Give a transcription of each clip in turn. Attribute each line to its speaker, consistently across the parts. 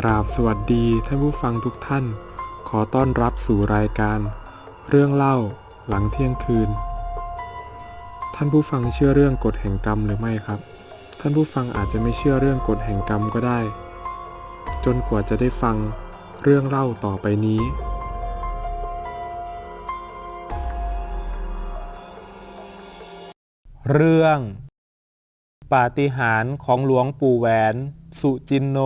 Speaker 1: กราบสวัสดีท่านผู้ฟังทุกท่าน ขอต้อนรับสู่รายการ เรื่องเล่าหลังเที่ยงคืน ท่านผู้ฟังเชื่อเรื่องกฎแห่งกรรมหรือไม่ครับ ท่านผู้ฟังอาจจะไม่เชื่อเรื่องกฎแห่งกรรมก็ได้ จนกว่าจะได้ฟังเรื่องเล่าต่อไปนี้
Speaker 2: เรื่อง ปาฏิหาริย์ของหลวงปู่แหวน สุจินโน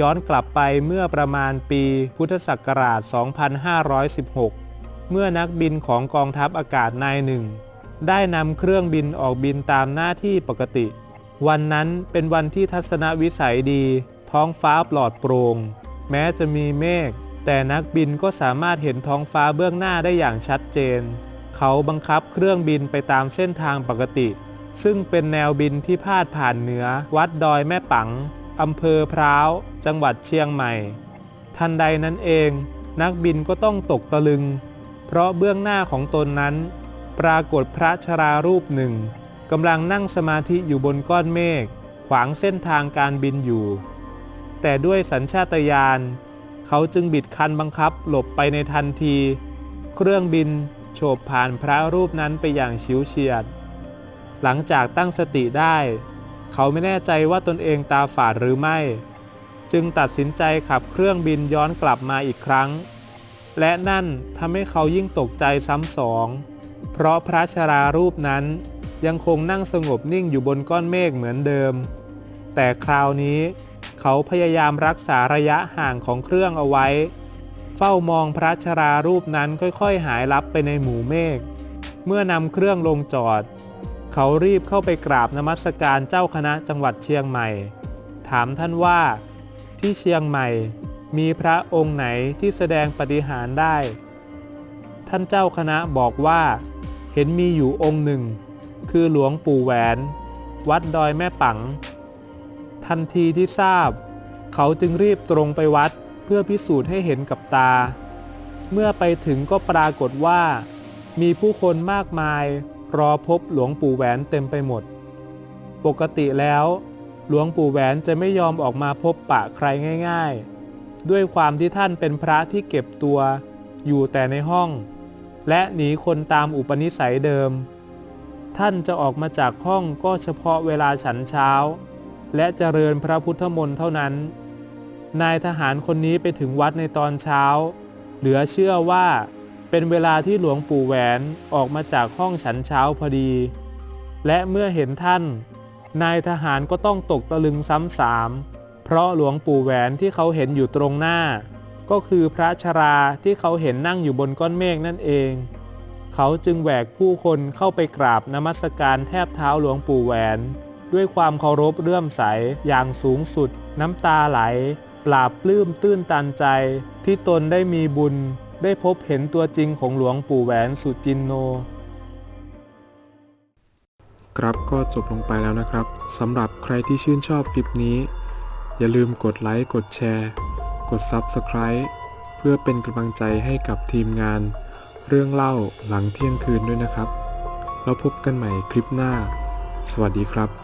Speaker 2: ย้อนกลับไปเมื่อประมาณปีพุทธศักราช 2516 เมื่อนักบินของกองทัพอากาศนายหนึ่ง ได้นำเครื่องบินออกบินตามหน้าที่ปกติ วันนั้นเป็นวันที่ทัศนวิสัยดี ท้องฟ้าปลอดโปร่ง แม้จะมีเมฆ แต่นักบินก็สามารถเห็นท้องฟ้าเบื้องหน้าได้อย่างชัดเจน เขาบังคับเครื่องบินไปตามเส้นทางปกติ ซึ่งเป็นแนวบินที่พาดผ่านเหนือวัดดอยแม่ปัง อำเภอพร้าว จังหวัดเชียงใหม่ ทันใดนั้นเอง นักบินก็ต้องตกตะลึง เพราะเบื้องหน้าของตนนั้น ปรากฏพระชรารูปหนึ่งกำลังนั่งสมาธิอยู่บนก้อนเมฆขวางเส้นทางการบินอยู่ แต่ด้วยสัญชาตญาณเขาจึงบิดคันบังคับหลบไปในทันที เครื่องบินโฉบผ่านพระรูปนั้นไปอย่างชิวเฉียด หลังจากตั้งสติได้ เขาไม่แน่ใจว่าตนเองตาฝาดหรือไม่ จึงตัดสินใจขับเครื่องบินย้อนกลับมาอีกครั้ง และนั่นทำให้เขายิ่งตกใจซ้ำสอง เพราะพระชรารูปนั้นยังคงนั่งสงบนิ่งอยู่บนก้อนเมฆเหมือนเดิม แต่คราวนี้เขาพยายามรักษาระยะห่างของเครื่องเอาไว้ เฝ้ามองพระชรารูปนั้นค่อยๆ หายลับไปในหมู่เมฆ เมื่อนำเครื่องลงจอด เขารีบเข้าไปกราบนมัสการเจ้าคณะจังหวัดเชียงใหม่ ถามท่านว่า ที่เชียงใหม่ มีพระองค์ไหนที่แสดงปฏิหารได้ ท่านเจ้าคณะบอกว่า เห็นมีอยู่องค์หนึ่ง คือหลวงปู่แหวน วัดดอยแม่ปัง ทันทีที่ทราบ เขาจึงรีบตรงไปวัดเพื่อพิสูจน์ให้เห็นกับตา เมื่อไปถึงก็ปรากฏว่า มีผู้คนมากมาย รอพบหลวงปู่แหวนเต็มไปหมด ปกติแล้ว หลวงปู่แหวนจะไม่ยอมออกมาพบปะใครง่าย ๆ ด้วยความที่ท่านเป็นพระที่เก็บตัว อยู่แต่ในห้อง และหนีคนตามอุปนิสัยเดิม ท่านจะออกมาจากห้องก็เฉพาะเวลาฉันเช้า และเจริญพระพุทธมนต์เท่านั้น นายทหารคนนี้ไปถึงวัดในตอนเช้า เหลือเชื่อว่า เป็นเวลาที่หลวงปู่แหวนออกมาจากห้องฉันเช้าพอดี และเมื่อเห็นท่าน นายทหารก็ต้องตกตะลึงซ้ำสาม เพราะหลวงปู่แหวนที่เขาเห็นอยู่ตรงหน้า ก็คือพระชราที่เขาเห็นนั่งอยู่บนก้อนเมฆนั่นเอง เขาจึงแหวกผู้คนเข้าไปกราบนมัสการแทบเท้าหลวงปู่แหวน ด้วยความเคารพเลื่อมใสอย่างสูงสุด น้ำตาไหล ปราบปลื้มตื้นตันใจที่ตนได้มีบุญ ได้พบเห็นตัวจริงของหลวงปู่แหวนสุจินโน
Speaker 1: ครับก็จบลงไปแล้วนะครับสำหรับใครที่ชื่นชอบคลิปนี้ อย่าลืมกดไลค์กดแชร์ กด Subscribe เพื่อเป็นกำลังใจให้กับทีมงาน เรื่องเล่าหลังเที่ยงคืนด้วยนะครับ แล้วพบกันใหม่คลิปหน้า สวัสดีครับ